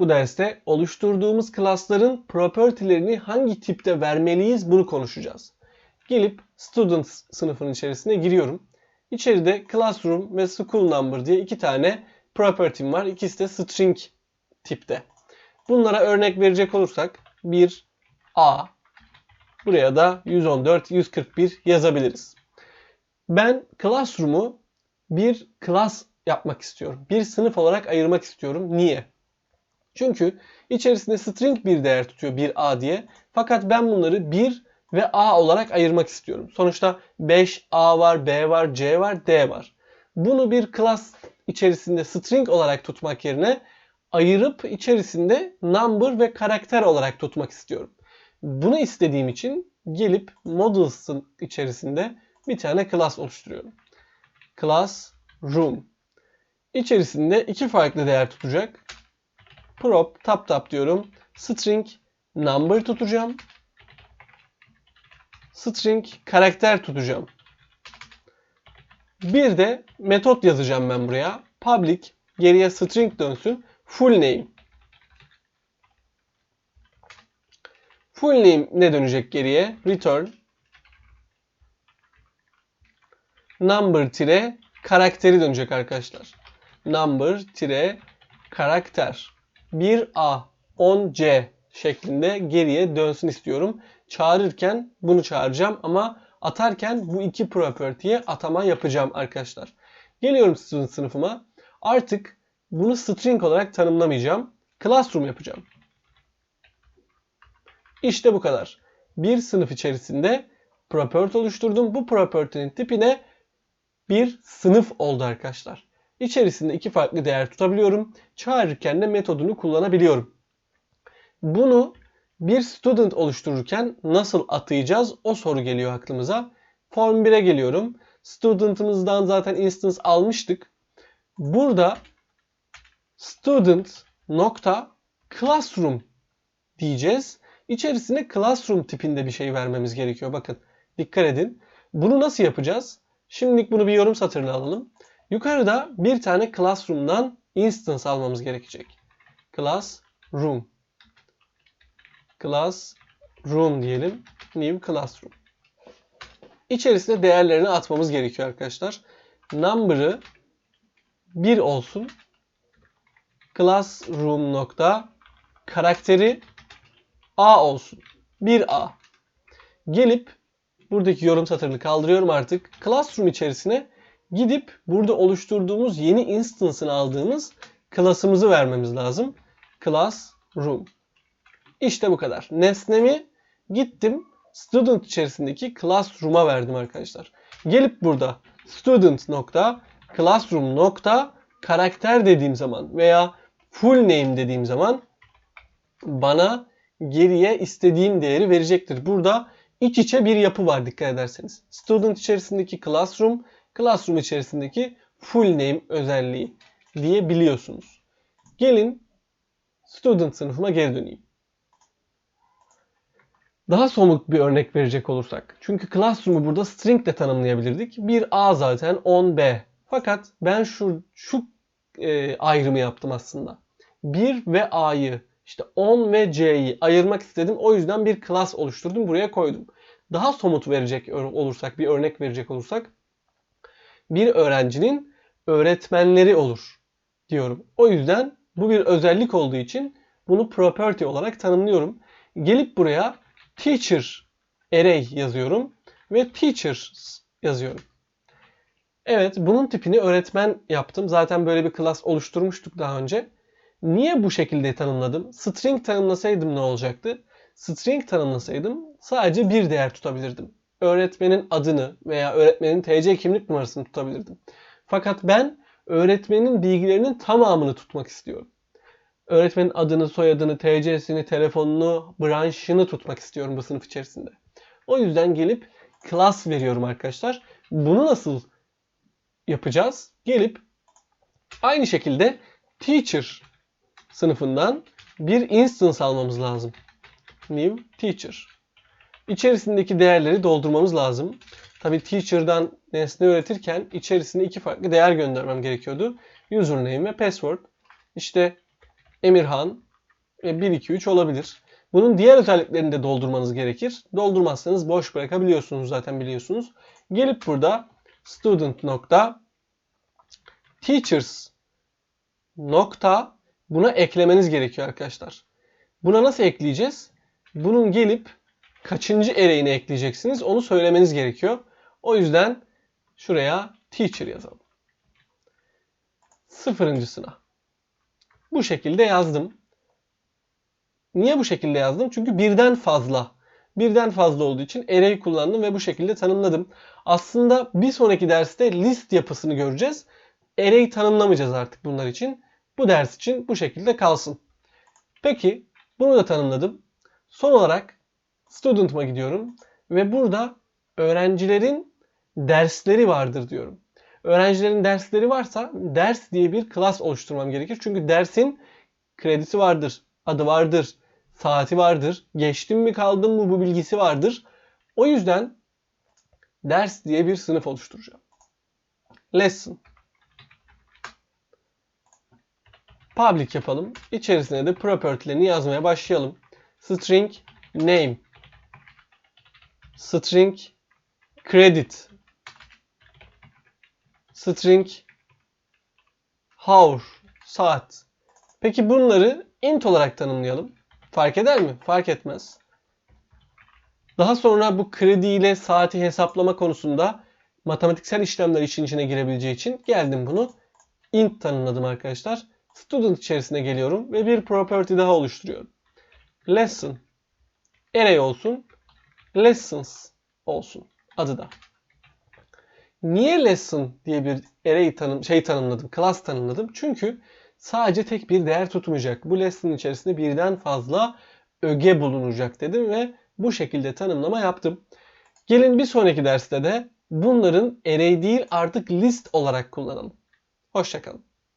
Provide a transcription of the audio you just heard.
Bu derste oluşturduğumuz klasların property'lerini hangi tipte vermeliyiz bunu konuşacağız. Gelip student sınıfının içerisine giriyorum. İçeride classroom ve school number diye iki tane property'm var. İkisi de string tipte. Bunlara örnek verecek olursak 1 A buraya da 114 141 yazabiliriz. Ben classroom'u bir class yapmak istiyorum. Bir sınıf olarak ayırmak istiyorum. Niye? Çünkü içerisinde string bir değer tutuyor 1A diye. Fakat ben bunları 1 ve A olarak ayırmak istiyorum. Sonuçta 5A var, B var, C var, D var. Bunu bir class içerisinde string olarak tutmak yerine ayırıp içerisinde number ve karakter olarak tutmak istiyorum. Bunu istediğim için gelip models'ın içerisinde bir tane class oluşturuyorum. Class room. İçerisinde iki farklı değer tutacak. Prop tap tap diyorum. String number tutacağım. String karakter tutacağım. Bir de metot yazacağım ben buraya. Public geriye string dönsün. Full name. Full name ne dönecek geriye? Return number tire karakteri dönecek arkadaşlar. Number tire karakter. 1A 10C şeklinde geriye dönsün istiyorum. Çağırırken bunu çağıracağım ama atarken bu iki property'ye atama yapacağım arkadaşlar. Geliyorum student sınıfıma. Artık bunu string olarak tanımlamayacağım. Classroom yapacağım. İşte bu kadar. Bir sınıf içerisinde property oluşturdum. Bu property'nin tipine bir sınıf oldu arkadaşlar. İçerisinde iki farklı değer tutabiliyorum. Çağırırken de metodunu kullanabiliyorum. Bunu bir student oluştururken nasıl atayacağız? O soru geliyor aklımıza. Form 1'e geliyorum. Student'ımızdan zaten instance almıştık. Burada student nokta classroom diyeceğiz. İçerisine classroom tipinde bir şey vermemiz gerekiyor. Bakın dikkat edin. Bunu nasıl yapacağız? Şimdilik bunu bir yorum satırına alalım. Yukarıda bir tane classroom'dan instance almamız gerekecek. Classroom. Classroom diyelim. New classroom. İçerisine değerlerini atmamız gerekiyor arkadaşlar. Number'ı 1 olsun. Classroom nokta karakteri A olsun. 1A. Gelip buradaki yorum satırını kaldırıyorum artık. Classroom içerisine gidip burada oluşturduğumuz yeni instance'ını aldığımız class'ımızı vermemiz lazım. Classroom. İşte bu kadar. Nesnemi gittim student içerisindeki classroom'a verdim arkadaşlar. Gelip burada student nokta classroom nokta karakter dediğim zaman veya full name dediğim zaman bana geriye istediğim değeri verecektir. Burada iç içe bir yapı var dikkat ederseniz. Student içerisindeki classroom, classroom içerisindeki full name özelliği diye biliyorsunuz. Gelin student sınıfıma geri döneyim. Daha somut bir örnek verecek olursak. Çünkü classroom'u burada string ile tanımlayabilirdik. Bir A zaten 10B. Fakat ben şu şu e, ayrımı yaptım aslında. 1 ve A'yı işte 10 ve C'yi ayırmak istedim. O yüzden bir class oluşturdum. Buraya koydum. Daha somut verecek olursak, bir örnek verecek olursak bir öğrencinin öğretmenleri olur diyorum. O yüzden bu bir özellik olduğu için bunu property olarak tanımlıyorum. Gelip buraya teacher array yazıyorum ve teachers yazıyorum. Evet bunun tipini öğretmen yaptım. Zaten böyle bir class oluşturmuştuk daha önce. Niye bu şekilde tanımladım? String tanımlasaydım ne olacaktı? String tanımlasaydım sadece bir değer tutabilirdim. Öğretmenin adını veya öğretmenin TC kimlik numarasını tutabilirdim. Fakat ben öğretmenin bilgilerinin tamamını tutmak istiyorum. Öğretmenin adını, soyadını, TC'sini, telefonunu, branşını tutmak istiyorum bu sınıf içerisinde. O yüzden gelip class veriyorum arkadaşlar. Bunu nasıl yapacağız? Gelip aynı şekilde teacher sınıfından bir instance almamız lazım. New teacher. İçerisindeki değerleri doldurmamız lazım. Tabi teacher'dan nesne öğretirken içerisine iki farklı değer göndermem gerekiyordu. Username ve password. İşte Emirhan ve 1, 2, 3 olabilir. Bunun diğer özelliklerini de doldurmanız gerekir. Doldurmazsanız boş bırakabiliyorsunuz zaten biliyorsunuz. Gelip burada student nokta teachers nokta buna eklemeniz gerekiyor arkadaşlar. Buna nasıl ekleyeceğiz? Bunun gelip kaçıncı array'ini ekleyeceksiniz onu söylemeniz gerekiyor. O yüzden şuraya teacher yazalım. Sıfırıncısına. Bu şekilde yazdım. Niye bu şekilde yazdım? Çünkü birden fazla. Birden fazla olduğu için array kullandım ve bu şekilde tanımladım. Aslında bir sonraki derste list yapısını göreceğiz. Array tanımlamayacağız artık bunlar için. Bu ders için bu şekilde kalsın. Peki bunu da tanımladım. Son olarak student'ıma gidiyorum ve burada öğrencilerin dersleri vardır diyorum. Öğrencilerin dersleri varsa ders diye bir class oluşturmam gerekir. Çünkü dersin kredisi vardır, adı vardır, saati vardır, geçtim mi kaldım mı bu bilgisi vardır. O yüzden ders diye bir sınıf oluşturacağım. Lesson. Public yapalım. İçerisine de property'lerini yazmaya başlayalım. String name. String credit. String hour. Saat. Peki bunları int olarak tanımlayalım. Fark eder mi? Fark etmez. Daha sonra bu kredi ile saati hesaplama konusunda matematiksel işlemler için içine girebileceği için geldim bunu int tanımladım arkadaşlar. Student içerisine geliyorum ve bir property daha oluşturuyorum. Lesson array olsun. Lessons olsun adı da. Niye lesson diye bir array tanım şey tanımladım, class tanımladım? Çünkü sadece tek bir değer tutmayacak. Bu lesson içerisinde birden fazla öge bulunacak dedim ve bu şekilde tanımlama yaptım. Gelin bir sonraki derste de bunların array değil artık list olarak kullanalım. Hoşçakalın.